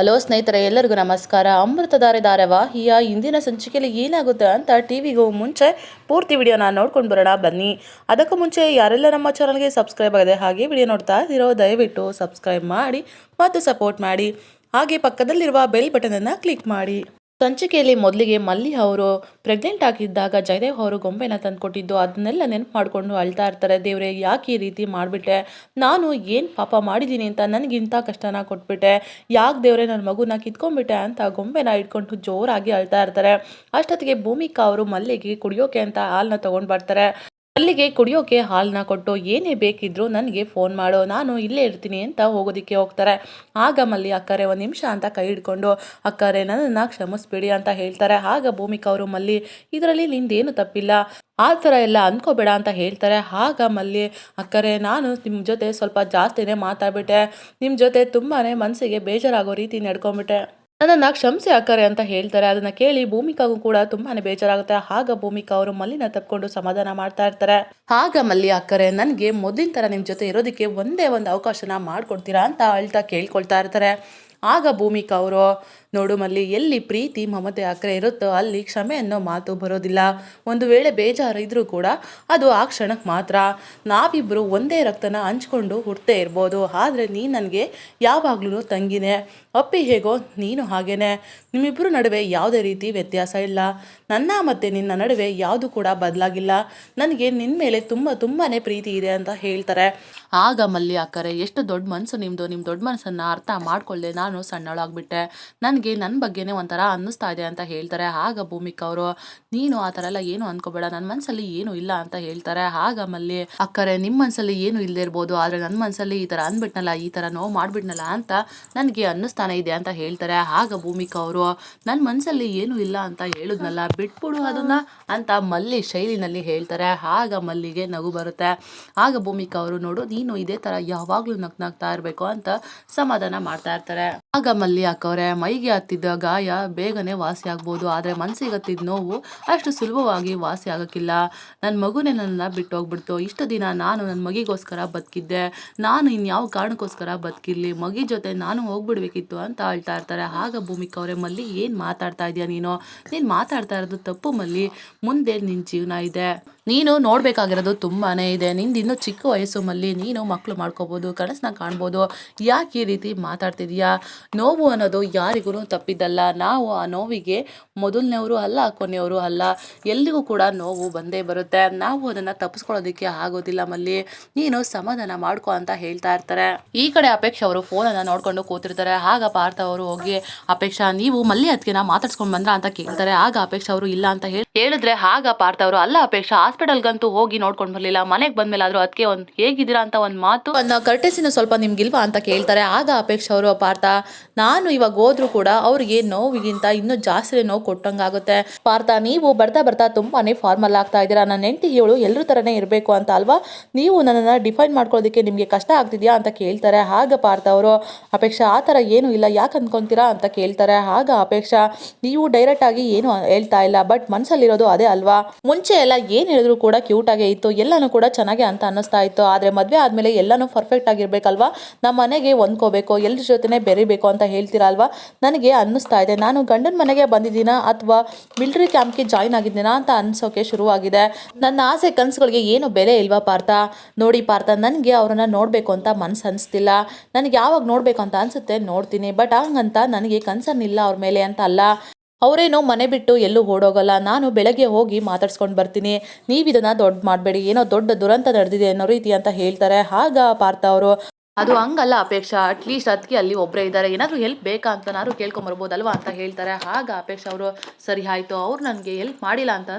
Hello ಸ್ನೇಹಿತರೆ, ಎಲ್ಲರಿಗೂ ನಮಸ್ಕಾರ. ಅಮೃತಧಾರೆ ಧಾರಾವಾಹಿಯ ಇಂದಿನ ಸಂಚಿಕೆಯಲ್ಲಿ ಏನಾಗುತ್ತೆ ಅಂತ ಟಿವಿಗೂ ಮುಂಚೆ ಪೂರ್ತಿ ವಿಡಿಯೋನ ನೋಡ್ಕೊಂಡು ಬರೋಣ, ಬನ್ನಿ. ಅದಕ್ಕೂ ಮುಂಚೆ ಯಾರೆಲ್ಲ ನಮ್ಮ ಚಾನಲ್ಗೆ ಸಬ್ಸ್ಕ್ರೈಬ್ ಆಗಿದೆ ಹಾಗೆ ವಿಡಿಯೋ ನೋಡ್ತಾ ಇರೋ ದಯವಿಟ್ಟು ಸಬ್ಸ್ಕ್ರೈಬ್ ಮಾಡಿ ಮತ್ತು ಸಪೋರ್ಟ್ ಮಾಡಿ. ಹಾಗೆ ಪಕ್ಕದಲ್ಲಿರುವ ಬೆಲ್ ಬಟನನ್ನು ಕ್ಲಿಕ್ ಮಾಡಿ. ಸಂಚಿಕೆಯಲ್ಲಿ ಮೊದಲಿಗೆ ಮಲ್ಲಿ ಅವರು ಪ್ರೆಗ್ನೆಂಟ್ ಆಗಿದ್ದಾಗ ಜಯದೇವ್ ಅವರು ಗೊಂಬೆನ ತಂದುಕೊಟ್ಟಿದ್ದು, ಅದನ್ನೆಲ್ಲ ನೆನಪು ಮಾಡಿಕೊಂಡು ಅಳ್ತಾ ಇರ್ತಾರೆ. ದೇವರೇ, ಯಾಕೆ ಈ ರೀತಿ ಮಾಡಿಬಿಟ್ಟೆ? ನಾನು ಏನು ಪಾಪ ಮಾಡಿದ್ದೀನಿ ಅಂತ ನನಗಿಂತ ಕಷ್ಟನ ಕೊಟ್ಬಿಟ್ಟೆ. ಯಾಕೆ ದೇವ್ರೆ ನನ್ನ ಮಗುನ ಕಿತ್ಕೊಂಡ್ಬಿಟ್ಟೆ ಅಂತ ಗೊಂಬೆನ ಇಟ್ಕೊಂಡು ಜೋರಾಗಿ ಅಳ್ತಾ ಇರ್ತಾರೆ. ಅಷ್ಟೊತ್ತಿಗೆ ಭೂಮಿಕಾ ಅವರು ಮಲ್ಲಿಗೆ ಕುಡಿಯೋಕೆ ಅಂತ ಹಾಲನ್ನ ತೊಗೊಂಡು ಬರ್ತಾರೆ ಅಲ್ಲಿಗೆ ಕುಡಿಯೋಕೆ ಹಾಲನ್ನ ಕೊಟ್ಟು, ಏನೇ ಬೇಕಿದ್ರು ನನಗೆ ಫೋನ್ ಮಾಡೋ, ನಾನು ಇಲ್ಲೇ ಇರ್ತೀನಿ ಅಂತ ಹೋಗೋದಕ್ಕೆ ಹೋಗ್ತಾರೆ. ಆಗ ಮಲ್ಲಿ ಅಕ್ಕರೆ ಒಂದು ನಿಮಿಷ ಅಂತ ಕೈ ಹಿಡ್ಕೊಂಡು, ಅಕ್ಕರೆ, ನನ್ನನ್ನು ಕ್ಷಮಿಸ್ಬಿಡಿ ಅಂತ ಹೇಳ್ತಾರೆ. ಆಗ ಭೂಮಿಕಾ ಅವರು ಮಲ್ಲಿ, ಇದರಲ್ಲಿ ನಿಂದೇನು ತಪ್ಪಿಲ್ಲ. ಆ ಥರ ಎಲ್ಲ ಅಂದ್ಕೋಬೇಡ ಅಂತ ಹೇಳ್ತಾರೆ. ಆಗ ಮಲ್ಲಿ, ಅಕ್ಕರೆ, ನಾನು ನಿಮ್ಮ ಜೊತೆ ಸ್ವಲ್ಪ ಜಾಸ್ತಿನೇ ಮಾತಾಡ್ಬಿಟ್ಟೆ. ನಿಮ್ಮ ಜೊತೆ ತುಂಬಾ ಮನಸ್ಸಿಗೆ ಬೇಜಾರಾಗೋ ರೀತಿ ನಡ್ಕೊಂಬಿಟ್ಟೆ ನನ್ನನ್ನು ಕ್ಷಮಿಸಿ ಅಕ್ಕರೆ ಅಂತ ಹೇಳ್ತಾರೆ. ಅದನ್ನ ಕೇಳಿ ಭೂಮಿಕಾಗೂ ಕೂಡ ತುಂಬಾನೇ ಬೇಜಾರಾಗುತ್ತೆ. ಆಗ ಭೂಮಿಕಾ ಅವರು ಮಲ್ಲಿನ ತಪ್ಕೊಂಡು ಸಮಾಧಾನ ಮಾಡ್ತಾ ಇರ್ತಾರೆ. ಆಗ ಮಲ್ಲಿ ಅಕ್ಕರೆ, ನನಗೆ ಮೊದಲಿನ ಥರ ನಿಮ್ಮ ಜೊತೆ ಇರೋದಕ್ಕೆ ಒಂದೇ ಒಂದು ಅವಕಾಶನ ಮಾಡ್ಕೊಡ್ತೀರಾ? ಅಂತ ಅಳ್ತಾ ಕೇಳ್ಕೊಳ್ತಾ ಇರ್ತಾರೆ. ಆಗ ಭೂಮಿಕ ಅವರು ನೋಡು ಮಲ್ಲಿ, ಎಲ್ಲಿ ಪ್ರೀತಿ ಮಮತೆ ಅಕ್ಕರೆ ಇರುತ್ತೋ ಅಲ್ಲಿ ಕ್ಷಮೆ ಅನ್ನೋ ಮಾತು ಬರೋದಿಲ್ಲ. ಒಂದು ವೇಳೆ ಬೇಜಾರು ಇದ್ರೂ ಕೂಡ ಅದು ಆ ಕ್ಷಣಕ್ಕೆ ಮಾತ್ರ. ನಾವಿಬ್ಬರು ಒಂದೇ ರಕ್ತನ ಹಂಚ್ಕೊಂಡು ಹುಟ್ಟೇ ಇರ್ಬೋದು. ಆದರೆ ನೀನು ನನಗೆ ಯಾವಾಗಲೂ ತಂಗಿನೇ. ಅಪ್ಪಿ ಹೇಗೋ ನೀನು ಹಾಗೇನೆ. ನಿಮ್ಮಿಬ್ಬರು ನಡುವೆ ಯಾವುದೇ ರೀತಿ ವ್ಯತ್ಯಾಸ ಇಲ್ಲ. ನನ್ನ ಮತ್ತು ನಿನ್ನ ನಡುವೆ ಯಾವುದು ಕೂಡ ಬದಲಾಗಿಲ್ಲ. ನನಗೆ ನಿನ್ನ ಮೇಲೆ ತುಂಬ ತುಂಬಾ ಪ್ರೀತಿ ಇದೆ ಅಂತ ಹೇಳ್ತಾರೆ. ಆಗ ಮಲ್ಲಿ ಅಕ್ಕರೆ, ಎಷ್ಟು ದೊಡ್ಡ ಮನಸ್ಸು ನಿಮ್ಮದು ನಿಮ್ಮ ದೊಡ್ಡ ಮನಸ್ಸನ್ನು ಅರ್ಥ ಮಾಡ್ಕೊಳ್ಳದೆ ನಾನು ಸಣ್ಣಳಾಗ್ಬಿಟ್ಟೆ ನನಗೆ ನನ್ನ ಬಗ್ಗೆನೇ ಒಂಥರ ಅನ್ನಿಸ್ತಾ ಇದೆ ಅಂತ ಹೇಳ್ತಾರೆ. ಆಗ ಭೂಮಿಕಾ ಅವರು, ನೀನು ಆ ಥರ ಎಲ್ಲ ಏನು ಅನ್ಕೋಬೇಡ. ನನ್ನ ಮನಸ್ಸಲ್ಲಿ ಏನು ಇಲ್ಲ ಅಂತ ಹೇಳ್ತಾರೆ. ಆಗ ಮಲ್ಲಿ, ಅಕ್ಕರೆ ನಿಮ್ಮ ಮನಸ್ಸಲ್ಲಿ ಏನು ಇಲ್ಲದೆ ಇರ್ಬೋದು. ಆದರೆ ನನ್ನ ಮನಸ್ಸಲ್ಲಿ ಈ ಥರ ಅಂದ್ಬಿಟ್ನಲ್ಲ ಈ ಥರ ನೋವು ಮಾಡಿಬಿಟ್ನಲ್ಲ ಅಂತ ನನಗೆ ಅನ್ನಿಸ್ತಾನೆ ಇದೆ ಅಂತ ಹೇಳ್ತಾರೆ. ಆಗ ಭೂಮಿಕಾ ಅವರು ನನ್ನ ಮನಸ್ಸಲ್ಲಿ ಏನು ಇಲ್ಲ ಅಂತ ಹೇಳಿದ್ನಲ್ಲ. ಬಿಟ್ಬಿಡು ಅದನ್ನ ಅಂತ ಮಲ್ಲಿ ಶೈಲಿನಲ್ಲಿ ಹೇಳ್ತಾರೆ. ಆಗ ಮಲ್ಲಿಗೆ ನಗು ಬರುತ್ತೆ. ಆಗ ಭೂಮಿಕಾ ಅವರು, ನೋಡು, ನೀನು ಇದೇ ಥರ ಯಾವಾಗಲೂ ನಗ್ನಾಗ್ತಾ ಇರಬೇಕು ಅಂತ ಸಮಾಧಾನ ಮಾಡ್ತಾ ಇರ್ತಾರೆ. ಆಗ ಮಲ್ಲಿ ಅಕ್ಕವ್ರೆ ಮೈಗೆ ಹತ್ತಿದ್ದ ಗಾಯ ಬೇಗನೆ ವಾಸಿ ಆಗ್ಬೋದು ಆದರೆ ಮನಸ್ಸಿಗೆ ಹತ್ತಿದ ನೋವು ಅಷ್ಟು ಸುಲಭವಾಗಿ ವಾಸಿ ಆಗೋಕ್ಕಿಲ್ಲ ನನ್ನ ಮಗುನೇ ನನ್ನ ಬಿಟ್ಟು ಹೋಗ್ಬಿಡ್ತು ಇಷ್ಟು ದಿನ ನಾನು ನನ್ನ ಮಗಿಗೋಸ್ಕರ ಬದುಕಿದ್ದೆ. ನಾನು ಇನ್ಯಾವ ಕಾರಣಕ್ಕೋಸ್ಕರ ಬದುಕಿರಲಿ? ಮಗಿ ಜೊತೆ ನಾನು ಹೋಗ್ಬಿಡ್ಬೇಕಿತ್ತು ಅಂತ ಅಳ್ತಾ ಇರ್ತಾರೆ. ಆಗ ಭೂಮಿಕ ಅವರೇ, ಮಲ್ಲಿ, ಏನು ಮಾತಾಡ್ತಾ ಇದೆಯಾ ನೀನು? ನೀನು ಮಾತಾಡ್ತಾ ಇರೋದು ತಪ್ಪು ಮಲ್ಲಿ. ಮುಂದೆ ನಿನ್ನ ಜೀವನ ಇದೆ. ನೀನು ನೋಡಬೇಕಾಗಿರೋದು ತುಂಬಾ ಇದೆ. ನಿಂದು ಇನ್ನೂ ಚಿಕ್ಕ ವಯಸ್ಸು ಮಲ್ಲಿ. ನೀನು ಮಕ್ಕಳು ಮಾಡ್ಕೋಬೋದು, ಕನಸನ್ನ ಕಾಣ್ಬೋದು. ಯಾಕೆ ಈ ರೀತಿ ಮಾತಾಡ್ತಿದೀಯಾ? ನೋವು ಅನ್ನೋದು ಯಾರಿಗೂ ತಪ್ಪಿದ್ದಲ್ಲ. ನಾವು ಆ ನೋವಿಗೆ ಮೊದಲನೇವರು ಅಲ್ಲ, ಕೊನೆಯವರು ಅಲ್ಲ. ಎಲ್ಲಿಗೂ ಕೂಡ ನೋವು ಬಂದೇ ಬರುತ್ತೆ. ನಾವು ಅದನ್ನು ತಪ್ಪಿಸ್ಕೊಳ್ಳೋದಕ್ಕೆ ಆಗೋದಿಲ್ಲ ಮಲ್ಲಿ. ನೀನು ಸಮಾಧಾನ ಮಾಡ್ಕೊ ಅಂತ ಹೇಳ್ತಾ ಇರ್ತಾರೆ. ಈ ಕಡೆ ಅಪೇಕ್ಷೆ ಅವರು ಫೋನನ್ನು ನೋಡ್ಕೊಂಡು ಕೂತಿರ್ತಾರೆ. ಆಗ ಪಾರ್ಥ ಅವರು ಹೋಗಿ, ಅಪೇಕ್ಷಾ, ನೀವು ಮಲ್ಲಿ ಅದಕ್ಕೆನ ಮಾತಾಡ್ಸ್ಕೊಂಡು ಬಂದ್ರ ಅಂತ ಕೇಳ್ತಾರೆ. ಆಗ ಅಪೇಕ್ಷ ಅವರು ಇಲ್ಲ ಅಂತ ಹೇಳಿ ಹೇಳಿದ್ರೆ ಆಗ ಪಾರ್ಥ ಅವರು, ಅಲ್ಲ ಅಪೇಕ್ಷಾ, ಹಾಸ್ಪಿಟಲ್ಗಂತೂ ಹೋಗಿ ನೋಡ್ಕೊಂಡು ಬರಲಿಲ್ಲ. ಮನೆಗೆ ಬಂದ್ಮೇಲೆ ಆದ್ರೂ ಅದಕ್ಕೆ ಒಂದು ಹೇಗಿದ್ದೀರಾ ಅಂತ ಒಂದು ಮಾತು ಅನ್ನ ಕರ್ಟೆಸಿನ ಸ್ವಲ್ಪ ನಿಮ್ಗಿಲ್ವಾ ಅಂತ ಕೇಳ್ತಾರೆ. ಆಗ ಅಪೇಕ್ಷ ಅವರು, ಪಾರ್ಥ ನಾನು ಇವಾಗ ಹೋದ್ರು ಕೂಡ ಅವ್ರಿಗೆ ನೋವಿಗಿಂತ ಇನ್ನೂ ಜಾಸ್ತಿ ನೋವು ಕೊಟ್ಟಂಗಾಗುತ್ತೆ. ಪಾರ್ಥ, ನೀವು ಬರ್ತಾ ಬರ್ತಾ ತುಂಬಾನೇ ಫಾರ್ಮಲ್ ಆಗ್ತಾ ಇದ್ದೀರಾ. ನನ್ನ ಹೆಂಡತಿ ಹೇಳು ಎಲ್ಲರ ಥರನೇ ಇರಬೇಕು ಅಂತ ಅಲ್ವಾ? ನೀವು ನನ್ನನ್ನು ಡಿಫೈನ್ ಮಾಡ್ಕೊಳ್ಳೋದಕ್ಕೆ ನಿಮಗೆ ಕಷ್ಟ ಆಗ್ತಿದೆಯಾ ಅಂತ ಕೇಳ್ತಾರೆ. ಆಗ ಪಾರ್ಥ ಅವರು, ಅಪೇಕ್ಷಾ, ಆ ಥರ ಏನೂ ಇಲ್ಲ. ಯಾಕೆ ಅನ್ಕೊಂತೀರಾ ಅಂತ ಕೇಳ್ತಾರೆ. ಆಗ ಅಪೇಕ್ಷಾ, ನೀವು ಡೈರೆಕ್ಟ್ ಆಗಿ ಏನು ಹೇಳ್ತಾ ಇಲ್ಲ. ಬಟ್ ಮನಸ್ಸಲ್ಲಿರೋದು ಅದೇ ಅಲ್ವಾ? ಮುಂಚೆ ಎಲ್ಲ ಏನು ಹೇಳಿದ್ರು ಕೂಡ ಕ್ಯೂಟ್ ಆಗೇ ಇತ್ತು. ಎಲ್ಲನೂ ಕೂಡ ಚೆನ್ನಾಗೆ ಅಂತ ಅನ್ನಿಸ್ತಾ ಇತ್ತು. ಆದರೆ ಮದುವೆ ಆದಮೇಲೆ ಎಲ್ಲನೂ ಪರ್ಫೆಕ್ಟ್ ಆಗಿರ್ಬೇಕಲ್ವಾ? ನಮ್ಮ ಮನೆಗೆ ಹೊಂದ್ಕೋಬೇಕು. ಎಲ್ಲರ ಜೊತೆನೇ ಬೆರಿಬೇಕು ಅಂತ ಹೇಳ್ತೀರಾ ಅಲ್ವಾ? ನನಗೆ ಅನ್ನಿಸ್ತಾ ಇದೆ. ನಾನು ಗಂಡನ ಮನೆಗೆ ಬಂದಿದ್ದೀನಾ ಅಥವಾ ಮಿಲಿಟರಿ ಕ್ಯಾಂಪ್ಗೆ ಜಾಯ್ನ್ ಆಗಿದ್ದೀನಾ ಅಂತ ಅನ್ಸೋಕೆ ಶುರುವಾಗಿದೆ. ನನ್ನ ಆಸೆ ಕನಸುಗಳಿಗೆ ಏನು ಬೆಲೆ ಇಲ್ವಾ ಪಾರ್ಥ? ನೋಡಿ ಪಾರ್ಥ, ನನಗೆ ಅವರನ್ನು ನೋಡಬೇಕು ಅಂತ ಮನಸ್ಸು ಅನಿಸ್ತಿಲ್ಲ. ನನಗೆ ಯಾವಾಗ ನೋಡಬೇಕು ಅಂತ ಅನಿಸುತ್ತೆ ನೋಡ್ತೀನಿ. ಬಟ್ ಹಂಗಂತ ನನಗೆ ಕನ್ಸರ್ನ್ ಇಲ್ಲ ಅವ್ರ ಮೇಲೆ ಅಂತ ಅಲ್ಲ. ಅವರೇನೋ ಮನೆ ಬಿಟ್ಟು ಎಲ್ಲೂ ಓಡೋಗಲ್ಲ. ನಾನು ಬೆಳಗ್ಗೆ ಹೋಗಿ ಮಾತಾಡ್ಸ್ಕೊಂಡು ಬರ್ತೀನಿ. ನೀವು ಇದನ್ನು ದೊಡ್ಡ ಮಾಡಬೇಡಿ. ಏನೋ ದೊಡ್ಡ ದುರಂತ ನಡೆದಿದೆ ಅನ್ನೋ ರೀತಿ ಅಂತ ಹೇಳ್ತಾರೆ. ಆಗ ಪಾರ್ಥ ಅವರು. ಅದು ಹಂಗಲ್ಲ ಅಪೇಕ್ಷಾ ಅಟ್ಲೀಸ್ಟ್ ಅದಕ್ಕೆ ಅಲ್ಲಿ ಒಬ್ಬರೇ ಇದ್ದಾರೆ. ಏನಾದರೂ ಹೆಲ್ಪ್ ಬೇಕಾ ಅಂತ ನಾನು ಕೇಳ್ಕೊಂಬರ್ಬೋದಲ್ವಾ ಅಂತ ಹೇಳ್ತಾರೆ. ಆಗ ಅಪೇಕ್ಷ ಅವರು, ಸರಿ ಆಯಿತು, ಅವ್ರು ನನಗೆ ಹೆಲ್ಪ್ ಮಾಡಿಲ್ಲ ಅಂತ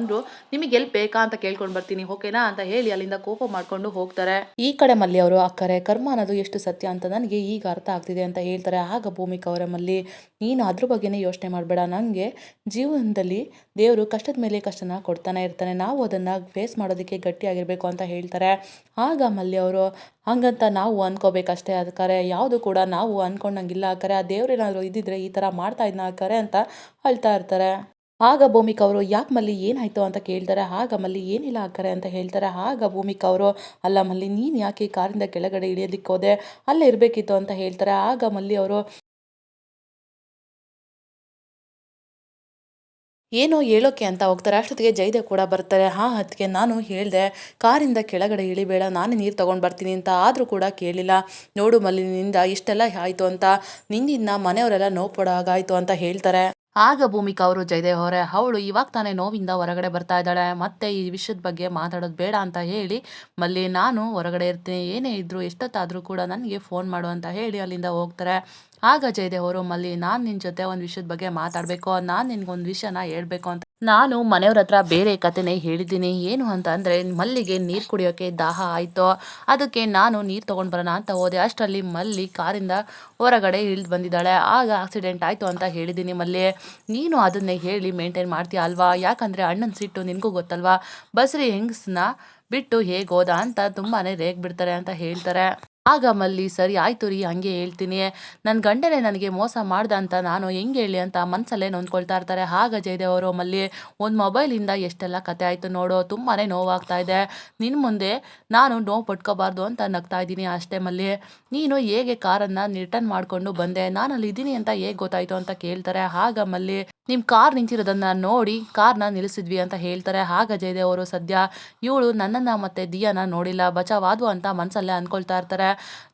ನಿಮಗೆ ಹೆಲ್ಪ್ ಬೇಕಾ ಅಂತ ಕೇಳ್ಕೊಂಡು ಬರ್ತೀನಿ, ಓಕೆನಾ? ಅಂತ ಹೇಳಿ ಅಲ್ಲಿಂದ ಕೋಪ ಮಾಡಿಕೊಂಡು ಹೋಗ್ತಾರೆ. ಈ ಕಡೆ ಮಲ್ಲಿ ಅವರು ಅಕ್ಕರೆ ಕರ್ಮ ಅನ್ನೋದು ಎಷ್ಟು ಸತ್ಯ ಅಂತ ನನಗೆ ಈಗ ಅರ್ಥ ಆಗ್ತಿದೆ ಅಂತ ಹೇಳ್ತಾರೆ. ಆಗ ಭೂಮಿಕ ಅವರ ಮಲ್ಲಿ, ನೀನು ಅದ್ರ ಬಗ್ಗೆನೇ ಯೋಚನೆ ಮಾಡಬೇಡ. ನನಗೆ ಜೀವನದಲ್ಲಿ ದೇವರು ಕಷ್ಟದ ಮೇಲೆ ಕಷ್ಟನ ಕೊಡ್ತಾನೆ ಇರ್ತಾನೆ. ನಾವು ಅದನ್ನು ಫೇಸ್ ಮಾಡೋದಕ್ಕೆ ಗಟ್ಟಿಯಾಗಿರಬೇಕು ಅಂತ ಹೇಳ್ತಾರೆ. ಆಗ ಮಲ್ಲಿ ಅವರು, ಹಂಗಂತ ನಾವು ಅಂದ್ಕೋಬೇಕಷ್ಟೇ ಖರೆ ಯಾವುದು ಕೂಡ ನಾವು ಅಂದ್ಕೊಂಡಂಗಿಲ್ಲ ಖರೆ ಆ ದೇವ್ರೇನಾದರೂ ಇದ್ದಿದ್ರೆ ಈ ಥರ ಮಾಡ್ತಾ ಇದ್ನ ಖರೆ ಅಂತ ಅಳ್ತಾ ಇರ್ತಾರೆ. ಆಗ ಭೂಮಿಕಾ ಅವರು, ಯಾಕೆ ಮಲ್ಲಿ ಏನಾಯಿತು ಅಂತ ಕೇಳ್ತಾರೆ. ಆಗ ಮಲ್ಲಿ ಏನಿಲ್ಲ ಆಕರೆ ಅಂತ ಹೇಳ್ತಾರೆ. ಆಗ ಭೂಮಿಕಾ ಅವರು, ಅಲ್ಲ ಮಲ್ಲಿ, ನೀನು ಯಾಕೆ ಕಾರಿಂದ ಕೆಳಗಡೆ ಇಳಿಯೋದಕ್ಕೆ ಹೋದೆ ಅಲ್ಲೇ ಇರಬೇಕಿತ್ತು ಅಂತ ಹೇಳ್ತಾರೆ. ಆಗ ಮಲ್ಲಿ ಅವರು ಏನೋ ಹೇಳೋಕ್ಕೆ ಅಂತ ಹೋಗ್ತಾರೆ ಅಷ್ಟೊತ್ತಿಗೆ ಜಯದೇವ್ ಕೂಡ ಬರ್ತಾರೆ. ಆ ಹತ್ತಿಗೆ ನಾನು ಹೇಳಿದೆ, ಕಾರಿಂದ ಕೆಳಗಡೆ ಇಳಿಬೇಡ, ನಾನು ನೀರು ತೊಗೊಂಡು ಬರ್ತೀನಿ ಅಂತ ಆದರೂ ಕೂಡ ಕೇಳಿಲ್ಲ. ನೋಡು ಮಲ್ಲಿನಿಂದ, ಇಷ್ಟೆಲ್ಲ ಆಯಿತು ಅಂತ ನಿನ್ನಿಂದ ಮನೆಯವರೆಲ್ಲ ನೋವು ಪಡೋ ಅಂತ ಹೇಳ್ತಾರೆ. ಆಗ ಭೂಮಿಕಾ ಅವರು ಜಯದೇವ್ ಅವರೇ ಅವಳು ಇವಾಗ ತಾನೇ ನೋವಿಂದ ಹೊರಗಡೆ ಬರ್ತಾ ಇದ್ದಾಳೆ. ಮತ್ತೆ ಈ ವಿಷಯದ ಬಗ್ಗೆ ಮಾತಾಡೋದು ಬೇಡ ಅಂತ ಹೇಳಿ, ಮಲ್ಲಿ, ನಾನು ಹೊರಗಡೆ ಇರ್ತೀನಿ. ಏನೇ ಇದ್ದರೂ ಎಷ್ಟೊತ್ತಾದರೂ ಕೂಡ ನನಗೆ ಫೋನ್ ಮಾಡು ಅಂತ ಹೇಳಿ ಅಲ್ಲಿಂದ ಹೋಗ್ತಾರೆ. ಆಗ ಜಯದೇವ್ ಅವರು, ಮಲ್ಲಿ, ನಾನು ನಿನ್ನ ಜೊತೆ ಒಂದು ವಿಷಯದ ಬಗ್ಗೆ ಮಾತಾಡಬೇಕು, ನಾನು ನಿನ್ಗೊಂದು ವಿಷಯನ ಹೇಳ್ಬೇಕು ಅಂತ. ನಾನು ಮನೆಯವ್ರ ಹತ್ರ ಬೇರೆ ಕಥೆನೇ ಹೇಳಿದ್ದೀನಿ. ಏನು ಅಂತ ಅಂದರೆ, ಮಲ್ಲಿಗೆ ನೀರು ಕುಡಿಯೋಕ್ಕೆ ದಾಹ ಆಯಿತು. ಅದಕ್ಕೆ ನಾನು ನೀರು ತೊಗೊಂಡು ಬರೋಣ ಅಂತ ಹೋದೆ. ಅಷ್ಟರಲ್ಲಿ ಮಲ್ಲಿ ಕಾರಿಂದ ಹೊರಗಡೆ ಇಳಿದು ಬಂದಿದ್ದಾಳೆ. ಆಗ ಆಕ್ಸಿಡೆಂಟ್ ಆಯಿತು ಅಂತ ಹೇಳಿದ್ದೀನಿ ಮಲ್ಲಿ. ನೀನು ಅದನ್ನೇ ಹೇಳಿ ಮೇಂಟೈನ್ ಮಾಡ್ತೀಯ ಅಲ್ವಾ? ಯಾಕಂದರೆ ಅಣ್ಣನ ಸಿಟ್ಟು ನಿನಗೂ ಗೊತ್ತಲ್ವಾ? ಬಸ್ರಿ ಹೆಂಗಸನ್ನ ಬಿಟ್ಟು ಹೇಗೆ ಹೋದ ಅಂತ ತುಂಬಾ ರೇಗ್ ಬಿಡ್ತಾರೆ ಅಂತ ಹೇಳ್ತಾರೆ. ಆಗ ಮಲ್ಲಿ, ಸರಿ ಆಯ್ತು ರೀ, ಹಂಗೆ ಹೇಳ್ತೀನಿ. ನನ್ನ ಗಂಡನೇ ನನಗೆ ಮೋಸ ಮಾಡ್ದ ಅಂತ ನಾನು ಹೆಂಗೆ ಹೇಳಿ ಅಂತ ಮನಸ್ಸಲ್ಲೇ ನೊಂದ್ಕೊಳ್ತಾ ಇರ್ತಾರೆ. ಆಗ ಜಯದೇವ್ ಅವರು ಮಲ್ಲಿ, ಒಂದು ಮೊಬೈಲಿಂದ ಎಷ್ಟೆಲ್ಲ ಕತೆ ಆಯಿತು ನೋಡು ತುಂಬಾ ನೋವಾಗ್ತಾ ಇದೆ. ನಿನ್ನ ಮುಂದೆ ನಾನು ನೋವು ಪಟ್ಕೋಬಾರ್ದು ಅಂತ ನಗ್ತಾ ಇದ್ದೀನಿ ಅಷ್ಟೇ ಮಲ್ಲಿ. ನೀನು ಹೇಗೆ ಕಾರನ್ನು ರಿಟರ್ನ್ ಮಾಡಿಕೊಂಡು ಬಂದೆ? ನಾನು ಅಲ್ಲಿ ಇದ್ದೀನಿ ಅಂತ ಹೇಗೆ ಗೊತ್ತಾಯಿತು ಅಂತ ಕೇಳ್ತಾರೆ. ಆಗ ಮಲ್ಲಿ ನಿಮ್ಮ ಕಾರ್ ನಿಂತಿರೋದನ್ನ ನೋಡಿ ಕಾರ್ನ ನಿಲ್ಲಿಸಿದ್ವಿ ಅಂತ ಹೇಳ್ತಾರೆ. ಆಗ ಜಯದೇವ್ ಅವರು ಸದ್ಯ, ಇವಳು ನನ್ನನ್ನು ಮತ್ತೆ ದಿಯಾನ ನೋಡಿಲ್ಲ ಬಚಾವಾದ್ವು ಅಂತ ಮನಸ್ಸಲ್ಲೇ ಅಂದ್ಕೊಳ್ತಾ ಇರ್ತಾರೆ.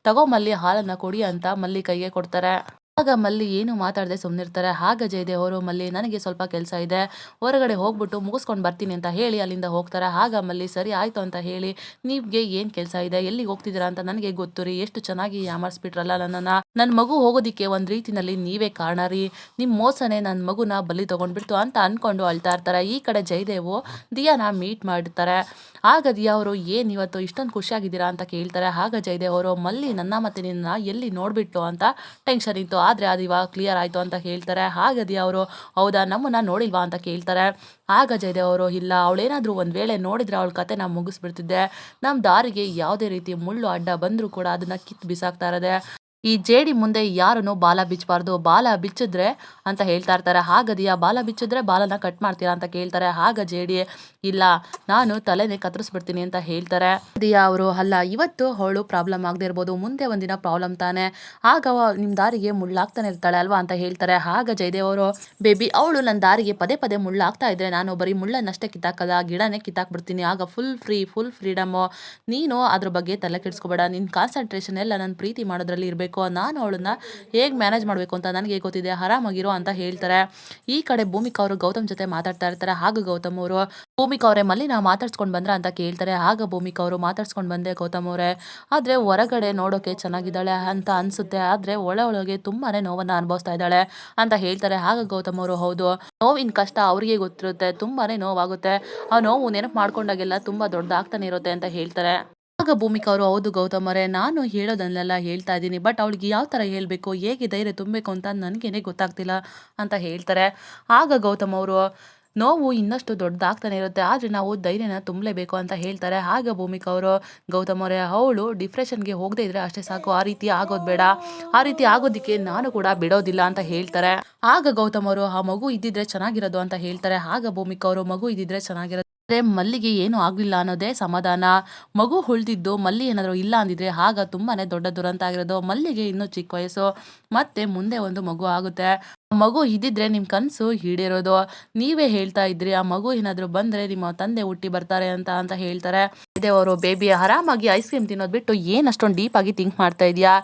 ತಗೋ ಮಲ್ಲಿ ಹಾಲನ್ನು ಕೊಡಿ ಅಂತ ಮಲ್ಲಿ ಕೈಗೆ ಕೊಡ್ತಾರೆ. ಆಗ ಮಲ್ಲಿ ಏನು ಮಾತಾಡದೆ ಸುಮ್ಮನಿರ್ತಾರೆ ಆಗ ಜಯದೇವ್ ಅವರು ಮಲ್ಲಿ, ನನಗೆ ಸ್ವಲ್ಪ ಕೆಲಸ ಇದೆ. ಹೊರಗಡೆ ಹೋಗ್ಬಿಟ್ಟು ಮುಗಿಸ್ಕೊಂಡು ಬರ್ತೀನಿ ಅಂತ ಹೇಳಿ ಅಲ್ಲಿಂದ ಹೋಗ್ತಾರೆ. ಆಗ ಮಲ್ಲಿ, ಸರಿ ಆಯಿತು ಅಂತ ಹೇಳಿ ನಿಮಗೆ ಏನು ಕೆಲಸ ಇದೆ? ಎಲ್ಲಿಗೆ ಹೋಗ್ತಿದ್ದೀರಾ ಅಂತ ನನಗೆ ಗೊತ್ತು ರೀ. ಎಷ್ಟು ಚೆನ್ನಾಗಿ ಯಾಮರ್ಸ್ಬಿಟ್ರಲ್ಲ ನನ್ನನ್ನು. ನನ್ನ ಮಗು ಹೋಗೋದಿಕ್ಕೆ ಒಂದು ರೀತಿನಲ್ಲಿ ನೀವೇ ಕಾರಣ ರೀ. ನಿಮ್ಮ ಮೋಸನೇ ನನ್ನ ಮಗುನ ಬಲಿ ತೊಗೊಂಡ್ಬಿಡ್ತು ಅಂತ ಅಂದ್ಕೊಂಡು ಅಳ್ತಾ ಇರ್ತಾರೆ. ಈ ಕಡೆ ಜಯದೇವು ದಿಯಾನ ಮೀಟ್ ಮಾಡಿರ್ತಾರೆ ಆಗ ದಿಯಾ ಅವರು ಏನು ಇವತ್ತು ಇಷ್ಟೊಂದು ಖುಷಿಯಾಗಿದ್ದೀರಾ ಅಂತ ಕೇಳ್ತಾರೆ. ಆಗ ಜಯದೇವ್ ಅವರು, ಮಲ್ಲಿ, ನನ್ನ ಮತ್ತೆ ನಿನ್ನ ಎಲ್ಲಿ ನೋಡಿಬಿಟ್ಟು ಅಂತ ಟೆನ್ಷನ್ ಇತ್ತು. ಆದರೆ ಅದು ಇವಾಗ ಕ್ಲಿಯರ್ ಆಯಿತು ಅಂತ ಹೇಳ್ತಾರೆ. ಆಗ ದಿಯಾ ಅವರು ಹೌದಾ, ನಮ್ಮನ್ನು ನೋಡಿಲ್ವಾ ಅಂತ ಕೇಳ್ತಾರೆ. ಆಗ ಜಯದೇವ್ ಅವರು, ಇಲ್ಲ, ಅವಳೇನಾದರೂ ಒಂದು ವೇಳೆ ನೋಡಿದರೆ ಅವಳ ಕತೆ ನಾವು ಮುಗಿಸ್ಬಿಡ್ತಿದ್ದೆ. ನಮ್ಮ ದಾರಿಗೆ ಯಾವುದೇ ರೀತಿ ಮುಳ್ಳು ಅಡ್ಡ ಬಂದರೂ ಕೂಡ ಅದನ್ನು ಕಿತ್ತು ಬಿಸಾಕ್ತಾ ಇರೋದೆ. ಈ ಜೇಡಿ ಮುಂದೆ ಯಾರನ್ನು ಬಾಲ ಬಿಚ್ಚಬಾರ್ದು? ಬಾಲ ಬಿಚ್ಚಿದ್ರೆ ಅಂತ ಹೇಳ್ತಾ ಇರ್ತಾರೆ. ಹಾಗದಿಯಾ, ಬಾಲ ಬಿಚ್ಚಿದ್ರೆ ಬಾಲನ ಕಟ್ ಮಾಡ್ತೀರಾ ಅಂತ ಕೇಳ್ತಾರೆ. ಹಾಗ ಜೇಡಿ ಇಲ್ಲ, ನಾನು ತಲೆನೇ ಕತ್ತರಿಸ್ಬಿಡ್ತೀನಿ ಅಂತ ಹೇಳ್ತಾರೆ. ದಿಯಾ ಅವರು, ಅಲ್ಲ, ಇವತ್ತು ಅವಳು ಪ್ರಾಬ್ಲಮ್ ಆಗದೆ ಇರ್ಬೋದು. ಮುಂದೆ ಒಂದಿನ ಪ್ರಾಬ್ಲಮ್ ತಾನೆ. ಆಗ ನಿಮ್ಮ ದಾರಿಗೆ ಮುಳ್ಳಾಗ್ತಾನೆ ಇರ್ತಾಳೆ ಅಲ್ವಾ ಅಂತ ಹೇಳ್ತಾರೆ. ಹಾಗ ಜಯದೇವ್ ಅವರು, ಬೇಬಿ, ಅವಳು ನನ್ನ ದಾರಿಗೆ ಪದೇ ಪದೇ ಮುಳ್ಳಾಗ್ತಾ ಇದ್ರೆ ನಾನು ಬರೀ ಮುಳ್ಳನ್ನಷ್ಟೇ ಕಿತ್ತಾಕಲ್ಲ, ಗಿಡನೇ ಕಿತ್ತಾಕ್ಬಿಡ್ತೀನಿ. ಆಗ ಫುಲ್ ಫ್ರೀ ಫುಲ್ ಫ್ರೀಡಮ್ಮು ನೀನು ಅದ್ರ ಬಗ್ಗೆ ತಲೆ ಕೆಡಿಸ್ಕೋಬೇಡ. ನಿನ್ನ ಕಾನ್ಸಂಟ್ರೇಷನ್ ಎಲ್ಲ ನನ್ನ ಪ್ರೀತಿ ಮಾಡೋದ್ರಲ್ಲಿ ಇರಬೇಕು. ನಾನು ಅವಳನ್ನ ಹೇಗೆ ಮ್ಯಾನೇಜ್ ಮಾಡಬೇಕು ಅಂತ ನನಗೆ ಗೊತ್ತಿದೆ, ಆರಾಮಾಗಿರೋ ಅಂತ ಹೇಳ್ತಾರೆ. ಈ ಕಡೆ ಭೂಮಿಕಾ ಅವರು ಗೌತಮ್ ಜೊತೆ ಮಾತಾಡ್ತಾ ಇರ್ತಾರೆ. ಹಾಗೆ ಗೌತಮ್ ಅವರು, ಭೂಮಿಕಾ ಅವರೇ ಮಲ್ಲಿನ ಮಾತಾಡ್ಸ್ಕೊಂಡು ಬಂದ್ರ ಅಂತ ಕೇಳ್ತಾರೆ. ಆಗ ಭೂಮಿಕಾ ಅವರು ಮಾತಾಡ್ಸ್ಕೊಂಡು ಬಂದೆ ಗೌತಮ್ ಅವರೇ. ಆದರೆ ಹೊರಗಡೆ ನೋಡೋಕೆ ಚೆನ್ನಾಗಿದ್ದಾಳೆ ಅಂತ ಅನಿಸುತ್ತೆ. ಆದರೆ ಒಳ ಒಳಗೆ ತುಂಬಾ ನೋವನ್ನು ಅನುಭವಿಸ್ತಾ ಇದ್ದಾಳೆ ಅಂತ ಹೇಳ್ತಾರೆ. ಆಗ ಗೌತಮ್ ಅವರು, ಹೌದು. ನೋವಿನ ಕಷ್ಟ ಅವರಿಗೆ ಗೊತ್ತಿರುತ್ತೆ. ತುಂಬಾ ನೋವಾಗುತ್ತೆ. ಆ ನೋವು ನೆನಪು ಮಾಡ್ಕೊಂಡಾಗೆಲ್ಲ ತುಂಬ ದೊಡ್ಡದಾಗ್ತಾನೆ ಇರುತ್ತೆ ಅಂತ ಹೇಳ್ತಾರೆ. ಆಗ ಭೂಮಿಕಾ ಅವರು ಹೌದು ಗೌತಮರೇ ನಾನು ಹೇಳೋದನ್ನೆಲ್ಲ ಹೇಳ್ತಾ ಇದ್ದೀನಿ, ಬಟ್ ಅವಳಿಗೆ ಯಾವ ಥರ ಹೇಳಬೇಕು, ಹೇಗೆ ಧೈರ್ಯ ತುಂಬಬೇಕು ಅಂತ ನನಗೇನೆ ಗೊತ್ತಾಗ್ತಿಲ್ಲ ಅಂತ ಹೇಳ್ತಾರೆ. ಆಗ ಗೌತಮ್ ಅವರು, ನೋವು ಇನ್ನಷ್ಟು ದೊಡ್ಡದಾಗ್ತಾನೆ ಇರುತ್ತೆ, ಆದರೆ ನಾವು ಧೈರ್ಯನ ತುಂಬಲೇಬೇಕು ಅಂತ ಹೇಳ್ತಾರೆ. ಆಗ ಭೂಮಿಕಾ ಅವರು ಗೌತಮ್ ಅವರೇ, ಅವಳು ಡಿಪ್ರೆಷನ್ಗೆ ಹೋಗದೆ ಇದ್ರೆ ಅಷ್ಟೇ ಸಾಕು, ಆ ರೀತಿ ಆಗೋದು ಬೇಡ, ಆ ರೀತಿ ಆಗೋದಕ್ಕೆ ನಾನು ಕೂಡ ಬಿಡೋದಿಲ್ಲ ಅಂತ ಹೇಳ್ತಾರೆ. ಆಗ ಗೌತಮ್ ಅವರು, ಆ ಮಗು ಇದ್ದಿದ್ರೆ ಚೆನ್ನಾಗಿರೋದು ಅಂತ ಹೇಳ್ತಾರೆ. ಆಗ ಭೂಮಿಕಾ ಅವರು ಮಗು ಇದ್ದಿದ್ರೆ ಚೆನ್ನಾಗಿರೋದು ಮಲ್ಲಿಗೆ ಏನೂ ಆಗಲಿಲ್ಲ ಅನ್ನೋದೇ ಸಮಾಧಾನ. ಮಗು ಉಳಿದಿದ್ದು ಮಲ್ಲಿ ಏನಾದರೂ ಇಲ್ಲ ಅಂದಿದ್ರೆ ಆಗ ತುಂಬಾ ದೊಡ್ಡ ದುರಂತ ಆಗಿರೋದು. ಮಲ್ಲಿಗೆ ಇನ್ನೂ ಚಿಕ್ಕ ವಯಸ್ಸು, ಮತ್ತೆ ಮುಂದೆ ಒಂದು ಮಗು ಆಗುತ್ತೆ. ಮಗು ಇದ್ದಿದ್ರೆ ನಿಮ್ಮ ಕನಸು ಈಡೇರೋದು. ನೀವೇ ಹೇಳ್ತಾ ಇದ್ರಿ, ಆ ಮಗು ಏನಾದರೂ ಬಂದರೆ ನಿಮ್ಮ ತಂದೆ ಹುಟ್ಟಿ ಬರ್ತಾರೆ ಅಂತ ಅಂತ ಹೇಳ್ತಾರೆ. ಇದೇ ಅವರು ಬೇಬಿ ಆರಾಮಾಗಿ ಐಸ್ ಕ್ರೀಮ್ ತಿನ್ನೋದು ಬಿಟ್ಟು ಏನು ಅಷ್ಟೊಂದು ಡೀಪ್ ಆಗಿ ಥಿಂಕ್ ಮಾಡ್ತಾ ಇದೆಯಾ?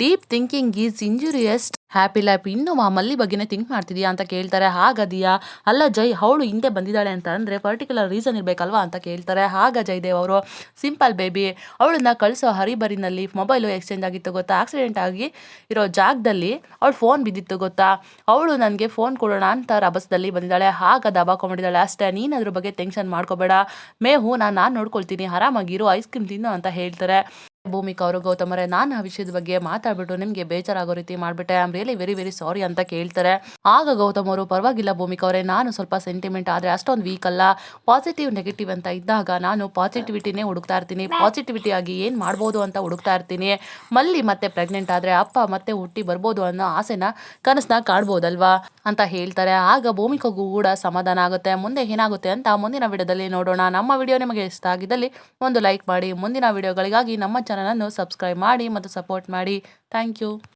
Deep thinking is injurious happy life ಇನ್ನು ಮಲ್ಲಿ ಬಗ್ಗೆನೇ ಥಿಂಕ್ ಮಾಡ್ತಿದ್ಯಾ ಅಂತ ಕೇಳ್ತಾರೆ. ಹಾಗದಿಯಾ? ಅಲ್ಲ ಜೈ ಅವಳು ಹಿಂದೆ ಬಂದಿದ್ದಾಳೆ ಅಂತ ಅಂದರೆ ಪರ್ಟಿಕ್ಯುಲರ್ ರೀಸನ್ ಇರಬೇಕಲ್ವಾ ಅಂತ ಕೇಳ್ತಾರೆ. ಹಾಗ ಜಯದೇವ್ ಅವರು ಸಿಂಪಲ್ ಬೇಬಿ ಅವಳನ್ನ ಕಳಿಸೋ ಹರಿಬರಿನಲ್ಲಿ ಮೊಬೈಲು ಎಕ್ಸ್ಚೇಂಜ್ ಆಗಿತ್ತು ಗೊತ್ತಾ? ಆಕ್ಸಿಡೆಂಟ್ ಆಗಿ ಇರೋ ಜಾಗದಲ್ಲಿ ಅವಳು ಫೋನ್ ಬಿದ್ದಿತ್ತು ಗೊತ್ತಾ? ಅವಳು ನನಗೆ ಫೋನ್ ಕೊಡೋಣ ಅಂತ ರಭಸದಲ್ಲಿ ಬಂದಿದ್ದಾಳೆ. ಹಾಗ ದಬಾಕೊಂಡಿದ್ದಾಳೆ ಅಷ್ಟೇ. ನೀನು ಅದ್ರ ಬಗ್ಗೆ ಟೆನ್ಷನ್ ಮಾಡ್ಕೋಬೇಡ. ಹೂ ನಾನು ನಾನು ನೋಡ್ಕೊಳ್ತೀನಿ. ಆರಾಮಾಗಿರು ಐಸ್ ಕ್ರೀಮ್ ತಿನ್ನು ಅಂತ ಹೇಳ್ತಾರೆ. ಭೂಮಿಕಾ ಅವರು ಗೌತಮರೇ, ನಾನು ಆ ವಿಷಯದ ಬಗ್ಗೆ ಮಾತಾಡ್ಬಿಟ್ಟು ನಿಮಗೆ ಬೇಜಾರಾಗೋ ರೀತಿ ಮಾಡ್ಬಿಟ್ಟೆ. I am really very very sorry ಅಂತ ಕೇಳ್ತಾರೆ. ಆಗ ಗೌತಮ್ ಅವರು, ಪರವಾಗಿಲ್ಲ ಭೂಮಿಕ ಅವರೇ ನಾನು ಸ್ವಲ್ಪ ಸೆಂಟಿಮೆಂಟ್ ಆದರೆ ಅಷ್ಟೊಂದು ವೀಕ್ ಅಲ್ಲ. ಪಾಸಿಟಿವ್ ನೆಗೆಟಿವ್ ಅಂತ ಇದ್ದಾಗ ನಾನು ಪಾಸಿಟಿವಿಟಿನೇ ಹುಡುಕ್ತಾ ಇರ್ತೀನಿ. ಪಾಸಿಟಿವಿಟಿ ಆಗಿ ಏನು ಮಾಡ್ಬೋದು ಅಂತ ಹುಡುಕ್ತಾ ಇರ್ತೀನಿ. ಮಲ್ಲಿ ಮತ್ತೆ ಪ್ರೆಗ್ನೆಂಟ್ ಆದರೆ ಅಪ್ಪ ಮತ್ತೆ ಹುಟ್ಟಿ ಬರ್ಬೋದು ಅನ್ನೋ ಆಸೆನ ಕನಸನ್ನ ಕಾಣ್ಬೋದಲ್ವಾ ಅಂತ ಹೇಳ್ತಾರೆ. ಆಗ ಭೂಮಿಕಗೂ ಕೂಡ ಸಮಾಧಾನ ಆಗುತ್ತೆ. ಮುಂದೆ ಏನಾಗುತ್ತೆ ಅಂತ ಮುಂದಿನ ವಿಡಿಯೋದಲ್ಲಿ ನೋಡೋಣ. ನಮ್ಮ ವಿಡಿಯೋ ನಿಮಗೆ ಇಷ್ಟ ಆಗಿದ್ದಲ್ಲಿ ಒಂದು ಲೈಕ್ ಮಾಡಿ. ಮುಂದಿನ ವಿಡಿಯೋಗಳಿಗಾಗಿ ನಮ್ಮ ಚಾನಲನ್ನು ಸಬ್ಸ್ಕ್ರೈಬ್ ಮಾಡಿ ಮತ್ತು ಸಪೋರ್ಟ್ ಮಾಡಿ. Thank you